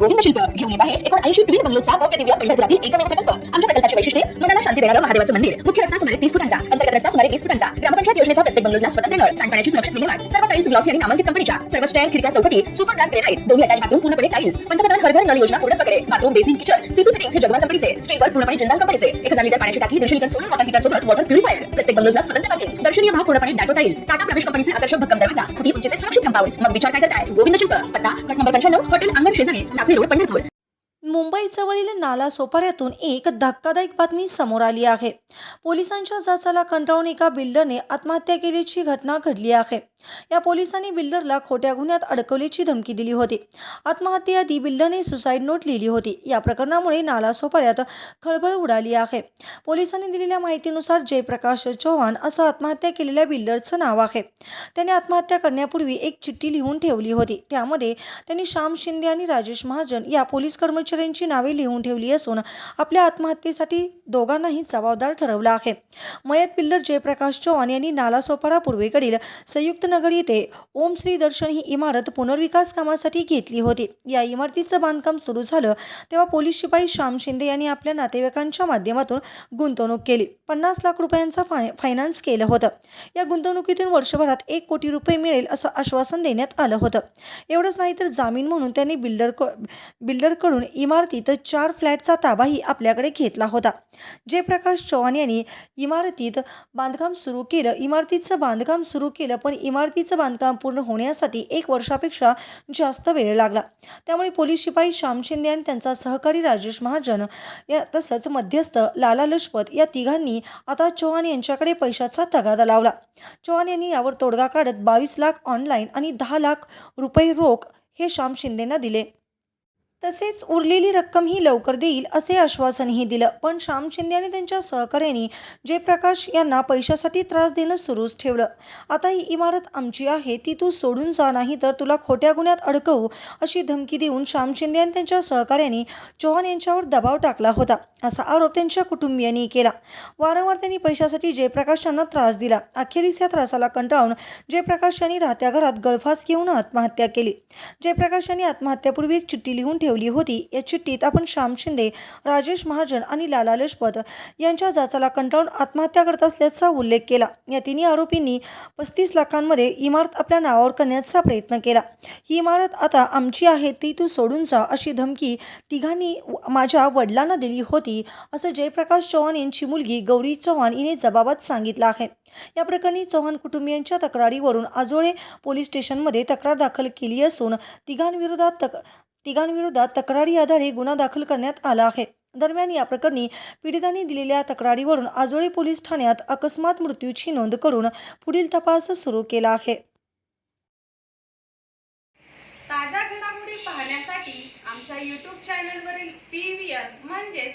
गोविंद शिल्प घेऊन येत आहे एकूण ऐंशी ट्विन बंगलोचा भव्य दिव्य पंढरपुरातील एकमेव प्रकल्प. आमच्या प्रकल्पाची वैशिष्ट्ये मनाला शांती देणारं महादेवाचं मंदिर. मुख्य रस्ता सुमारे तीस फुटांचा अंतर्गत रस्ता सुमारे वीस फुटांचा. ग्रामपंचायत योजनेचा प्रत्येक बंगलोजला स्वतंत्र नळ सांडपाण्याची सुरक्षित विल्हेवाट. सर्व टाईल्स ग्लॉसी आणि नामांकित कंपनीच्या सर्व स्टँड खिडक्या चौकटी सुपर ग्रांड ग्रेनाइट दोन्ही अटॅच बाथरूम पूर्णपणे टाईल्स पंतप्रधान हर घर नल योजना पूर्ण प्रकारे bathroom basin kitchen CP fittings हे जगवान कंपनीचे स्टीलवर पूर्णपणे जिंदाल कंपनीचे. एक हजार लिटर पाण्याची टाकी दीडशे लिटर सोलर वॉटर हीटर सोबत वॉटर प्युरिफायर प्रत्येक बंगलोजला स्वतंत्र पार्किंग. दर्शनीय भाग पूर्णपणे डाटो टाईल्स टाटा प्रवेश कंपनीचे आकर्षक भक्कम दरवाजा. फुटी उंचीचे सुरक्षित कंपाऊंड मग विचार काय करताय? गोविंद शिल्प पत्ता गट नंबर पंच्याण्णव हॉटेल अंगण शेजारी. टाकळी पंढरपूर मुंबईजवळील नाला सोपाऱ्यातून एक धक्कादायक बातमी समोर आली आहे. पोलिसांच्या जाचाला कंटाळून एका बिल्डरने आत्महत्या केल्याची घटना घडली आहे. या पोलिसांनी बिल्डरला खोट्या गुन्ह्यात अडकवल्याची धमकी दिली होती. आत्महत्येआधी बिल्डरने सुसाईड नोट लिहिली होती. या प्रकरणामुळे नाला सोपाऱ्यात खळबळ उडाली आहे. पोलिसांनी दिलेल्या माहितीनुसार जयप्रकाश चव्हाण असं आत्महत्या केलेल्या बिल्डरचं नाव आहे. त्याने आत्महत्या करण्यापूर्वी एक चिठ्ठी लिहून ठेवली होती. त्यामध्ये त्यांनी श्याम शिंदे आणि राजेश महाजन या पोलीस कर्मचाऱ्यांची नावे लिहून ठेवली असून आपल्या आत्महत्येसाठी दोघांनाही जबाबदार ठरवलं आहे. मयत बिल्डर जयप्रकाश चव्हाण यांनी नालासोपारा पूर्वेकडील संयुक्त नगर येथे ओम श्री दर्शन ही इमारत पुनर्विकास कामासाठी घेतली होती. या इमारतीचं बांधकाम सुरू झालं तेव्हा पोलीस शिपाई श्याम शिंदे यांनी आपल्या नातेवाईकांच्या माध्यमातून गुंतवणूक केली. पन्नास लाख रुपयांचा फाय फायनान्स केलं होतं. या गुंतवणुकीतून वर्षभरात एक कोटी रुपये मिळेल असं आश्वासन देण्यात आलं होतं. एवढंच नाही तर जामीन म्हणून त्यांनी बिल्डर बिल्डरकडून इमारतीत चार फ्लॅटचा ताबाही आपल्याकडे घेतला होता. जयप्रकाश चव्हाण यांनी इमारतीत बांधकाम सुरू केलं. इमारतीचं बांधकाम सुरू केलं पण इमारतीचं बांधकाम पूर्ण होण्यासाठी एक वर्षापेक्षा जास्त वेळ लागला. त्यामुळे पोलीस शिपाई श्याम शिंदे आणि त्यांचा सहकारी राजेश महाजन या तसंच मध्यस्थ लाला लजपत या तिघांनी आता चौहान यांच्याकडे पैशाचा तगादा लावला. चौहान यांनी यावर तोडगा काढत बावीस लाख ऑनलाईन आणि दहा लाख रुपये रोख हे श्याम शिंदेंना दिले. तसेच उरलेली रक्कम ही लवकर देईल असे आश्वासनही दिलं. पण श्याम शिंदे आणि त्यांच्या सहकार्याने जयप्रकाश यांना पैशासाठी त्रास देणं सुरूच ठेवलं. आता ही इमारत आमची आहे ती तू सोडून जा नाही तर तुला खोट्या गुन्ह्यात अडकवू अशी धमकी देऊन श्याम शिंदे आणि त्यांच्या सहकार्याने चौहान यांच्यावर दबाव टाकला होता. असा आरोप त्यांच्या कुटुंबियांनी केला. वारंवार त्यांनी पैशासाठी जयप्रकाश यांना त्रास दिला. अखेरीस या त्रासाला कंटाळून जयप्रकाश यांनी राहत्या घरात गळफास घेऊन आत्महत्या केली. जयप्रकाश यांनी आत्महत्यापूर्वी एक चिठ्ठी लिहून ठेवली होती. या चिठ्ठीत आपण श्याम शिंदे राजेश महाजन आणि लाला लजपत यांच्या जाचाला कंटाळून आत्महत्या करत असल्याचा उल्लेख केला. या तिन्ही आरोपींनी पस्तीस लाखांमध्ये इमारत आपल्या नावावर करण्याचा प्रयत्न केला. ही इमारत आता आमची आहे ती तू सोडून जा अशी धमकी तिघांनी माझ्या वडिलांना दिली होती. असं जयप्रकाश चव्हाण यांची मुलगी गौरी चव्हाण हिने जबाबात सांगितलं आहे. या प्रकरणी चव्हाण कुटुंबियांच्या तक्रारीवरून आजोळे पोलीस स्टेशनमध्ये तक्रार दाखल केली असून तिघांविरोधात तक तिघांविरोधात तक्रारी आधारे गुन्हा दाखल करण्यात आला आहे. दरम्यान या प्रकरणी पीडितांनी दिलेल्या तक्रारीवरून आजोळे पोलीस ठाण्यात अकस्मात मृत्यूची नोंद करून पुढील तपास सुरू केला आहे. ताज्या घडामोडी पाहण्यासाठी आमच्या यूट्यूब चॅनलवरील पी व्ही म्हणजेच